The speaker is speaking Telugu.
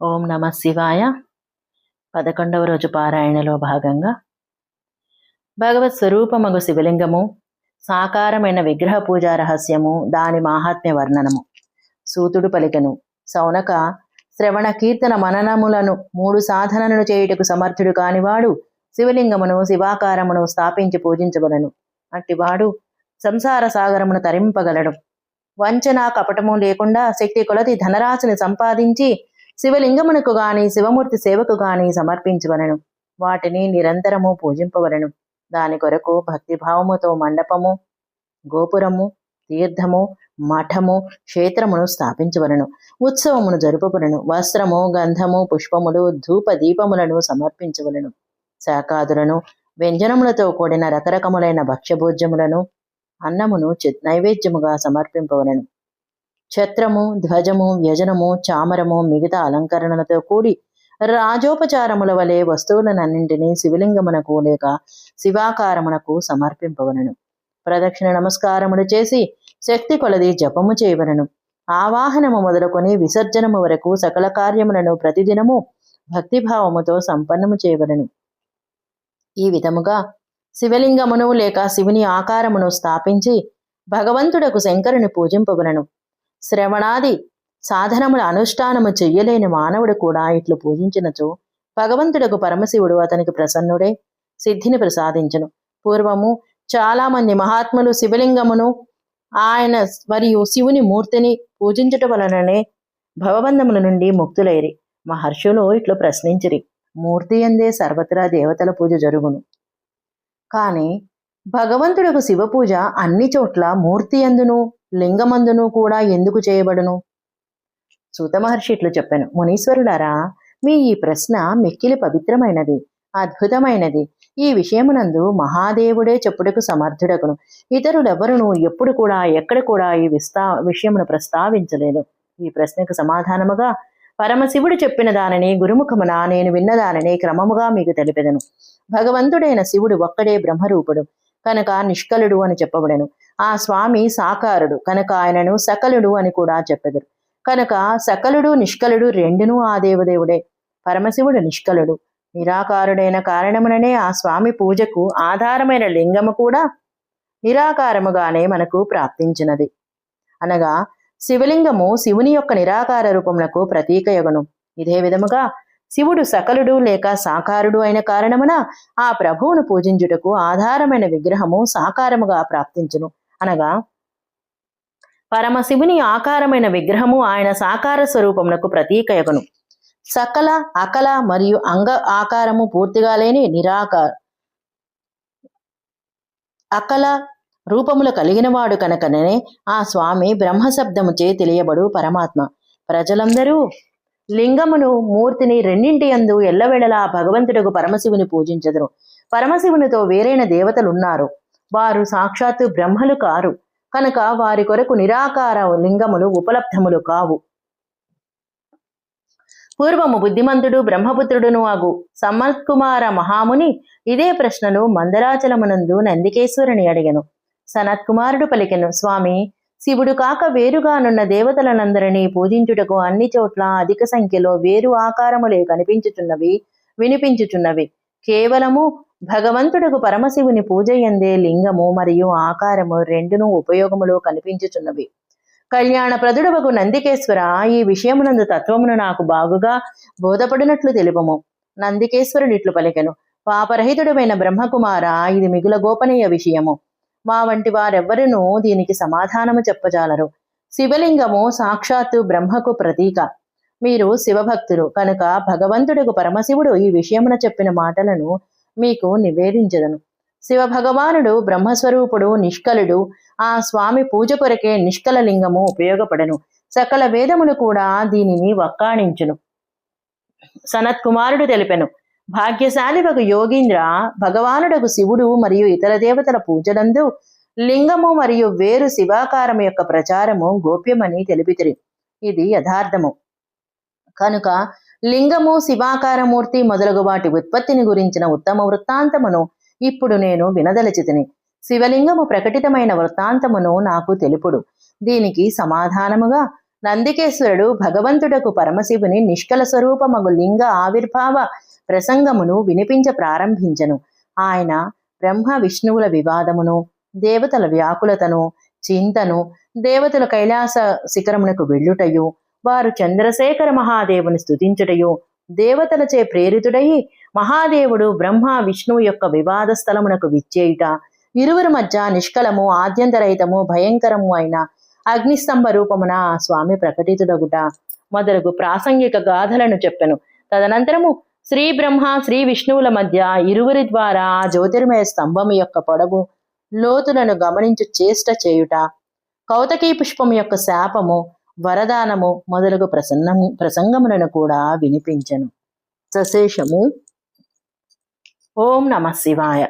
ఓం నమ శివాయ. పదకొండవ రోజు పారాయణలో భాగంగా భగవత్ స్వరూపమగు శివలింగము సాకారమైన విగ్రహ పూజా రహస్యము దాని మాహాత్మ్య వర్ణనము. సూతుడు పలికెను సౌనక శ్రవణ కీర్తన మననములను మూడు సాధనలను చేయుటకు సమర్థుడు కానివాడు శివలింగమును శివాకారమును స్థాపించి పూజించగలను అట్టివాడు సంసార సాగరమును తరింపగలడు. వంచన కపటము లేకుండా శక్తి కొలది ధనరాశిని సంపాదించి శివలింగమునకు గాని శివమూర్తి సేవకు గాని సమర్పించవలను వాటిని నిరంతరము పూజింపవలను. దాని కొరకు భక్తిభావముతో మండపము గోపురము తీర్థము మఠము క్షేత్రమును స్థాపించవలను ఉత్సవమును జరుపవలను వస్త్రము గంధము పుష్పములు ధూప దీపములను సమర్పించవలను. శాకాదులను వ్యంజనములతో కూడిన రకరకములైన భక్ష్యభోజ్యములను అన్నమును చి- నైవేద్యముగా సమర్పింపవలను ఛత్రము ధ్వజము వ్యజనము చామరము మిగతా అలంకరణలతో కూడి రాజోపచారముల వలె వస్తువులనన్నింటినీ శివలింగమునకు లేక శివాకారమునకు సమర్పింపవలను ప్రదక్షిణ నమస్కారములు చేసి శక్తి కొలది జపము చేయవలను ఆవాహనము మొదలుకొని విసర్జనము వరకు సకల కార్యములను ప్రతిదినము భక్తిభావముతో సంపన్నము చేయవలను ఈ విధముగా శివలింగమును లేక శివుని ఆకారమును స్థాపించి భగవంతుడకు శంకరుని పూజింపవలను శ్రవణాది సాధనముల అనుష్ఠానము చెయ్యలేని మానవుడు కూడా ఇట్లు పూజించినచో భగవంతుడకు పరమశివుడు అతనికి ప్రసన్నుడే సిద్ధిని ప్రసాదించును. పూర్వము చాలా మంది మహాత్ములు శివలింగమును ఆయన మరియు శివుని మూర్తిని పూజించుట వలననే భవబంధముల నుండి ముక్తులైరి. మహర్షులు ఇట్లు ప్రశ్నించిరి మూర్తి అందే సర్వత్రా దేవతల పూజ జరుగును. కాని భగవంతుడకు శివ పూజ అన్ని చోట్ల మూర్తి అందును లింగమందును కూడా ఎందుకు చేయబడును? సూత మహర్షి ఇట్లు చెప్పాను. మునీశ్వరుడారా మీ ఈ ప్రశ్న మిక్కిలి పవిత్రమైనది అద్భుతమైనది. ఈ విషయమునందు మహాదేవుడే చెప్పుటకు సమర్థుడకును ఇతరులెవరును ఎప్పుడు కూడా ఎక్కడ కూడా ఈ విస్తా విషయమును ప్రస్తావించలేదు. ఈ ప్రశ్నకు సమాధానముగా పరమశివుడు చెప్పిన దానిని గురుముఖమున నేను విన్నదానిని క్రమముగా మీకు తెలిపెదను. భగవంతుడైన శివుడు ఒక్కడే బ్రహ్మరూపుడు. కనుక నిష్కలుడు అని చెప్పబడెను. ఆ స్వామి సాకారుడు కనుక ఆయనను సకలుడు అని కూడా చెప్పెదరు. కనుక సకలుడు నిష్కలుడు రెండునూ ఆ దేవదేవుడే. పరమశివుడు నిష్కలుడు. నిరాకారుడైన కారణముననే ఆ స్వామి పూజకు ఆధారమైన లింగము కూడా నిరాకారముగానే మనకు ప్రాప్తించినది. అనగా శివలింగము శివుని యొక్క నిరాకార రూపమునకు ప్రతీకయగును ఇదే విధముగా శివుడు సకలుడు లేక సాకారుడు అయిన కారణమున ఆ ప్రభువును పూజించుటకు ఆధారమైన విగ్రహము సాకారముగా ప్రాప్తించును. అనగా పరమశివుని ఆకారమైన విగ్రహము ఆయన సాకార స్వరూపమునకు ప్రతీకయగును సకల అకల మరియు అంగ ఆకారము పూర్తిగా లేని నిరాకార అకల రూపములు కలిగినవాడు కనుకనే ఆ స్వామి బ్రహ్మశబ్దముచే తెలియబడు పరమాత్మ. ప్రజలందరూ లింగమును మూర్తిని రెండింటి యందు ఎల్లవేళలా భగవంతుడకు పరమశివుని పూజించదురు. పరమశివునితో వేరైన దేవతలు ఉన్నారు వారు సాక్షాత్తు బ్రహ్మలు కారు. కనుక వారి కొరకు నిరాకార లింగములు ఉపలబ్ధములు కావు. పూర్వము బుద్ధిమంతుడు బ్రహ్మపుత్రుడును అగు సమ్మత్కుమార మహాముని ఇదే ప్రశ్నను మందరాచలమునందు నందికేశ్వరుని అడిగను. సనత్కుమారుడు పలికెను స్వామి శివుడు కాక వేరుగానున్న దేవతలనందరినీ పూజించుటకు అన్ని చోట్ల అధిక సంఖ్యలో వేరు ఆకారములే కనిపించుచున్నవి వినిపించుచున్నవి. కేవలము భగవంతుడకు పరమశివుని పూజ ఎందే లింగము మరియు ఆకారము రెండును ఉపయోగములో కనిపించుచున్నవి. కళ్యాణప్రదుడవకు నందికేశ్వర ఈ విషయమునందు తత్వమును నాకు బాగుగా బోధపడినట్లు తెలుపము. నందికేశ్వరుడిట్లు పలికెను. పాపరహితుడమైన బ్రహ్మకుమార ఇది మిగుల గోపనీయ విషయము. మా వంటి వారెవ్వరునూ దీనికి సమాధానము చెప్పజాలరు. శివలింగము సాక్షాత్తు బ్రహ్మకు ప్రతీక. మీరు శివభక్తులు కనుక భగవంతుడుకు పరమశివుడు ఈ విషయమున చెప్పిన మాటలను మీకు నివేదించదను. శివ భగవానుడు బ్రహ్మస్వరూపుడు నిష్కలుడు. ఆ స్వామి పూజ కొరకే నిష్కల లింగము ఉపయోగపడను. సకల వేదములు కూడా దీనిని వక్కాణించును. సనత్కుమారుడు తెలిపెను. భాగ్యశాలివకు యోగీంద్ర భగవానుడకు శివుడు మరియు ఇతర దేవతల పూజలందు లింగము మరియు వేరు శివాకారము యొక్క ప్రచారము గోప్యమని తెలిపితిరి. ఇది యథార్థము. కనుక లింగము శివాకారమూర్తి మొదలగు వాటి ఉత్పత్తిని గురించిన ఉత్తమ వృత్తాంతమును ఇప్పుడు నేను వినదలచితిని. శివలింగము ప్రకటితమైన వృత్తాంతమును నాకు తెలుపుడు. దీనికి సమాధానముగా నందికేశ్వరుడు భగవంతుడకు పరమశివుని నిష్కల స్వరూపమగు లింగ ఆవిర్భావ ప్రసంగమును వినిపించ ప్రారంభించను. ఆయన బ్రహ్మ విష్ణువుల వివాదమును దేవతల వ్యాకులతను చింతను దేవతల కైలాస శిఖరమునకు వెళ్ళుటయు వారు చంద్రశేఖర మహాదేవుని స్తుతించుటయు దేవతలచే ప్రేరితుడయి మహాదేవుడు బ్రహ్మ విష్ణువు యొక్క వివాద స్థలమునకు విచ్చేయుట ఇరువురి మధ్య నిష్కలము ఆద్యంతరహితము భయంకరము అయిన అగ్నిస్తంభ రూపమున ఆ స్వామి ప్రకటితుడగుట. మొదలగు ప్రాసంగిక గాథలను చెప్పెను. తదనంతరము శ్రీ బ్రహ్మ శ్రీ విష్ణువుల మధ్య ఇరువురి ద్వారా ఆ జ్యోతిర్మయ స్తంభము యొక్క పొడవు లోతులను గమనించు చేష్ట చేయుట కౌతకీ పుష్పం యొక్క శాపము వరదానము మొదలగు ప్రసన్నము ప్రసంగములను కూడా వినిపించను. సశేషము. ఓం నమ శివాయ.